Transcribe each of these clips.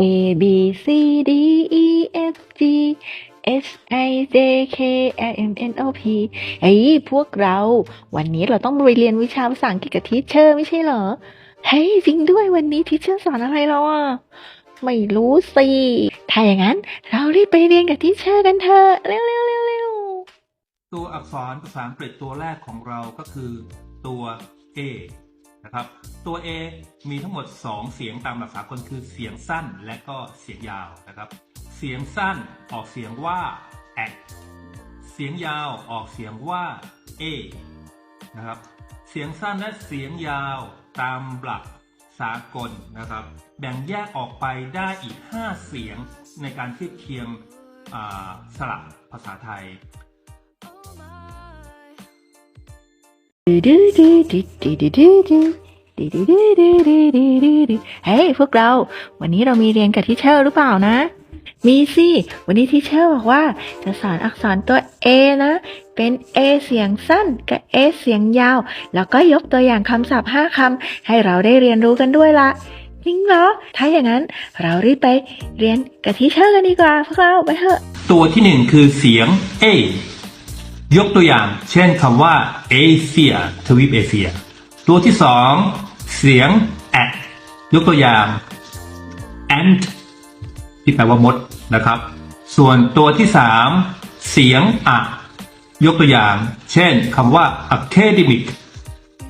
A B C D E F G H I J K L M N O P เฮ้ยพวกเรา วันนี้เราต้องไปเรียนวิชาภาษาอังกฤษกับทีเชอร์ไม่ใช่เหรอ เฮ้ยจริงด้วยวันนี้ทีเชอร์สอนอะไรเราอะ ไม่รู้สิ ถ้าอย่างนั้น เรารีบไปเรียนกับทีเชอร์กันเถอะเร็วเร็วเร็วเร็วตัวอักษรภาษาอังกฤษตัวแรกของเราก็คือตัว A นะครับ ตัว A มีทั้งหมด 2 เสียงตามหลักสากลคือเสียงสั้นและก็เสียงยาวนะครับ เสียงสั้นออกเสียงว่า a เสียงยาวออกเสียงว่า a นะครับ เสียงสั้นและเสียงยาวตามหลักสากลนะครับ แบ่งแยกออกไปได้อีก 5 เสียงในการเทียบเคียงสระภาษาไทย เฮ้ยพวกเรา วันนี้เรามีเรียนกับทีเชอร์หรือเปล่านะ มีสิ วันนี้ทีเชอร์บอกว่าจะสอนอักษรตัว A นะ เป็น A เสียงสั้นกับ A เสียงยาว แล้วก็ยกตัวอย่างคำศัพท์ห้าคำให้เราได้เรียนรู้กันด้วยละจริงเหรอ ถ้าอย่างนั้นเรารีบไปเรียนกับทีเชอร์กันดีกว่าพวกเราไปเถอะ ตัวที่หนึ่งคือเสียง A ยกตัวอย่าง เช่นคำว่า Asia ทวีปเอเชีย ตัวที่สองเสียง at ยกตัวอย่าง ant ที่แปลว่ามดนะครับ ส่วนตัวที่สามเสียงอะยกตัวอย่าง เช่นคำว่า academic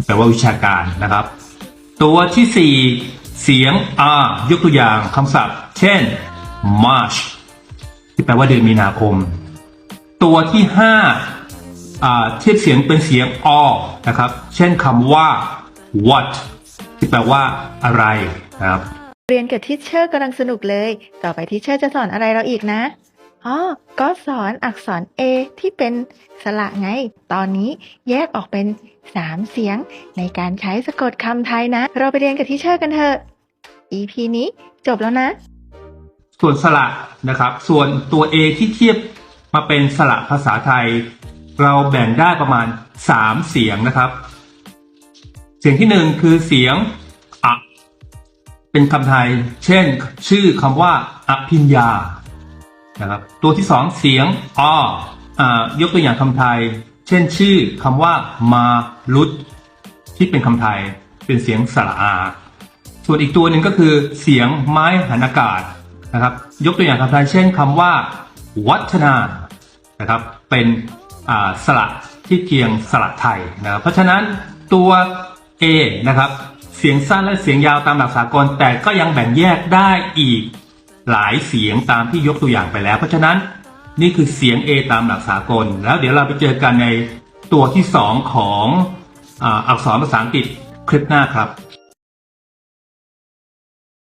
แปลว่าวิชาการนะครับ ตัวที่สี่เสียง r ยกตัวอย่างคำศัพท์ เช่น march ที่แปลว่าเดือนมีนาคม ตัวที่ห้า เทียบเสียงเป็นเสียงอนะครับ เช่นคำว่า what ที่แปลว่าอะไรนะครับ เรียนกับทิเชอร์กำลังสนุกเลย ต่อไปทิเชอร์จะสอนอะไรเราอีกนะอ๋อก็สอนอักษร A ที่เป็นสระไง ตอนนี้แยกออกเป็น 3 เสียง ในการใช้สะกดคำไทยนะ เราไปเรียนกับทิเชอร์กันเถอะ EP นี้จบแล้วนะ ส่วนสระนะครับ ส่วนตัว A ที่เทียบมาเป็นสระภาษาไทย เราแบ่งได้ประมาณ 3 เสียงนะครับ เสียงที่หนึ่งคือเสียงอะเป็นคำไทย เช่น ชื่อคำว่าอภิญญานะครับตัวที่สองเสียงออ่ายกตัวอย่างคำไทย เช่น ชื่อคำว่ามาลุดที่เป็นคำไทยเป็นเสียงสระอา ส่วนอีกตัวหนึ่งก็คือเสียงไม้หันอากาศนะครับ ยกตัวอย่างคำไทยเช่นคำว่า วัฒนานะครับ เป็น สระที่เคียงสระไทยนะครับเพราะฉะนั้นตัว A นะครับเสียงสั้นและเสียงยาวตามหลักสากล แต่ก็ยังแบ่งแยกได้อีกหลายเสียงตามที่ยกตัวอย่างไปแล้ว เพราะฉะนั้นนี่คือเสียง A ตามหลักสากล แล้วเดี๋ยวเราไปเจอกันในตัวที่สองของออักษรภาษาอังกฤษคลิปหน้าครับ